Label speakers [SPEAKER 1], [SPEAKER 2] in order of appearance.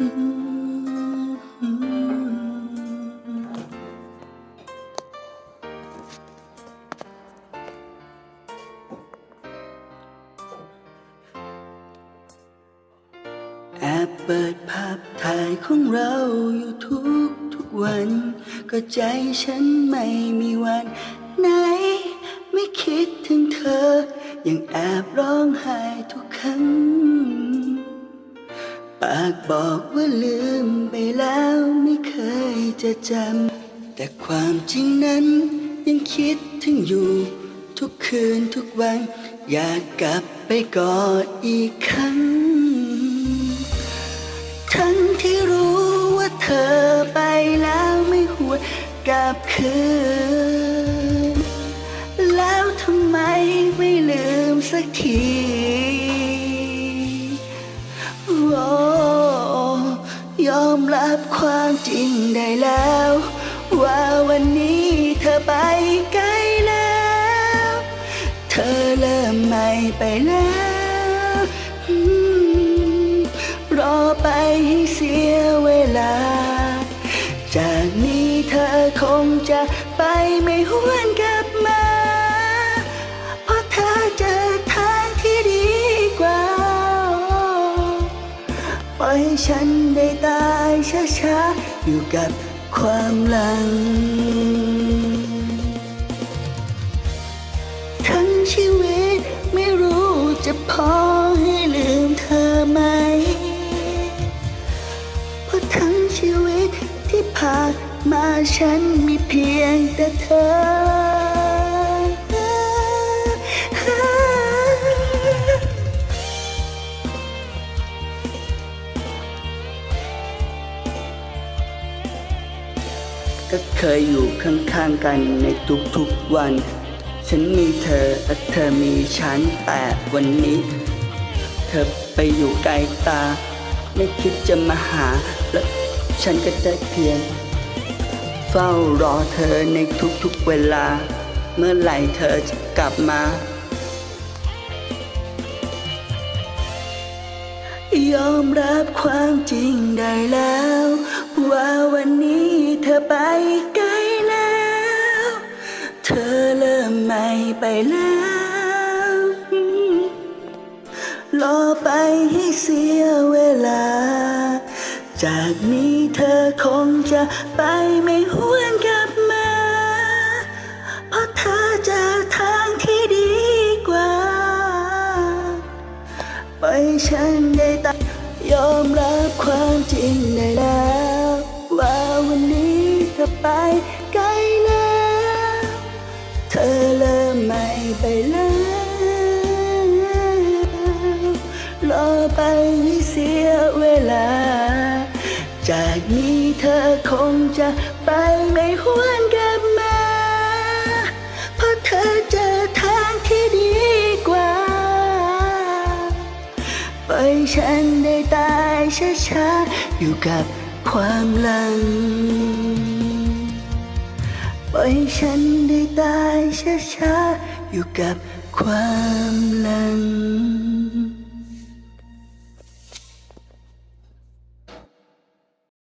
[SPEAKER 1] แอบเปิดภาพถ่ายของเราอยู่ทุกทุกวัน ก็ใจฉันไม่มีวัน ไหน ไม่คิดถึงเธอ ยังแอบร้องไห้ทุกครั้ง ปากบอกว่าลืมไปแล้วไม่เคยจะจำ แต่ความจริงนั้นยังคิดถึงอยู่ ทุกคืนทุกวัน อยากกลับไปกอดอีกครั้ง ทั้งที่รู้ว่าเธอไปแล้วไม่หวนกลับคืน แล้วทำไมไม่ลืมสักที ความจริงได้แล้ว ว่าวันนี้เธอไปไกลแล้ว เธอเริ่มไม่ไปแล้ว รอไปให้เสียเวลา จากนี้เธอคงจะไปไม่หวนกลับมา เพราะเธอเจอทางที่ดีกว่า ปล่อยให้ฉันได้ตาย ช้าๆ อยู่กับความหลัง ทั้งชีวิตไม่รู้จะพอให้ลืมเธอไหม เพราะทั้งชีวิตที่ผ่านมาฉันมีเพียงแต่เธอ ก็เคยอยู่ข้างๆกันในทุกๆวัน ฉันมีเธอและเธอมีฉันแต่วันนี้ เธอไปอยู่ไกลตา ไม่คิดจะมาหา และฉันก็ได้เพียง เฝ้ารอเธอในทุกๆเวลา เมื่อไหร่เธอจะกลับมายอมรับความจริงได้แล้ว ว่าวันนี้ ไปไกลแล้ว เธอเริ่มไม่ไปแล้วรอไปให้เสียเวลา จากนี้เธอคงจะไปไม่หวนกลับมา เพราะเธอเจอทางที่ดีกว่า ไปฉันได้ตายยอมรับความจริงได้ ไปไกลแล้ว เธอเริ่มไม่ไปแล้ว รอไปให้เสียเวลา จากนี้เธอคงจะไปไม่หวนกลับมา เพราะเธอเจอทางที่ดีกว่า ไปล่อยฉันได้ตายช้าๆอยู่กับความหลัง ให้ฉันได้ตายช้าๆอยู่กับความหลัง